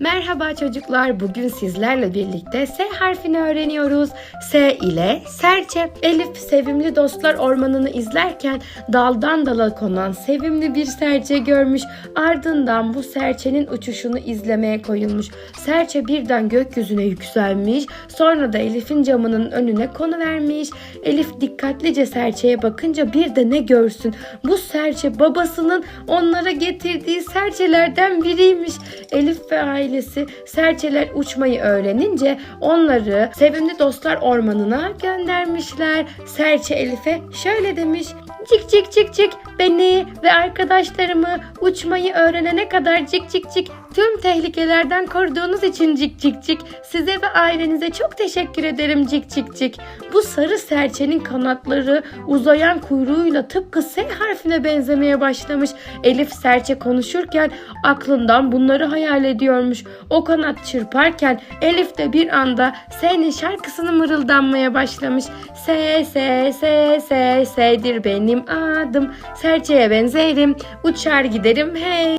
Merhaba çocuklar. Bugün sizlerle birlikte S harfini öğreniyoruz. S ile serçe. Elif sevimli dostlar ormanını izlerken daldan dala konan sevimli bir serçe görmüş. Ardından bu serçenin uçuşunu izlemeye koyulmuş. Serçe birden gökyüzüne yükselmiş. Sonra da Elif'in camının önüne konuvermiş. Elif dikkatlice serçeye bakınca bir de ne görsün? Bu serçe babasının onlara getirdiği serçelerden biriymiş. Elif ve ailesi serçeler uçmayı öğrenince onları sevimli dostlar ormanına göndermişler. Serçe Elif'e şöyle demiş. Cik cik cik cik beni ve arkadaşlarımı uçmayı öğrenene kadar cik cik cik tüm tehlikelerden koruduğunuz için cik cik cik size ve ailenize çok teşekkür ederim cik cik cik. Bu sarı serçenin kanatları uzayan kuyruğuyla tıpkı S harfine benzemeye başlamış. Elif serçe konuşurken aklından bunları hayal ediyormuş. O kanat çırparken Elif de bir anda S'nin şarkısını mırıldanmaya başlamış. S, S, S, S, S'dir benim adım. Serçeye benzerim, uçar giderim hey.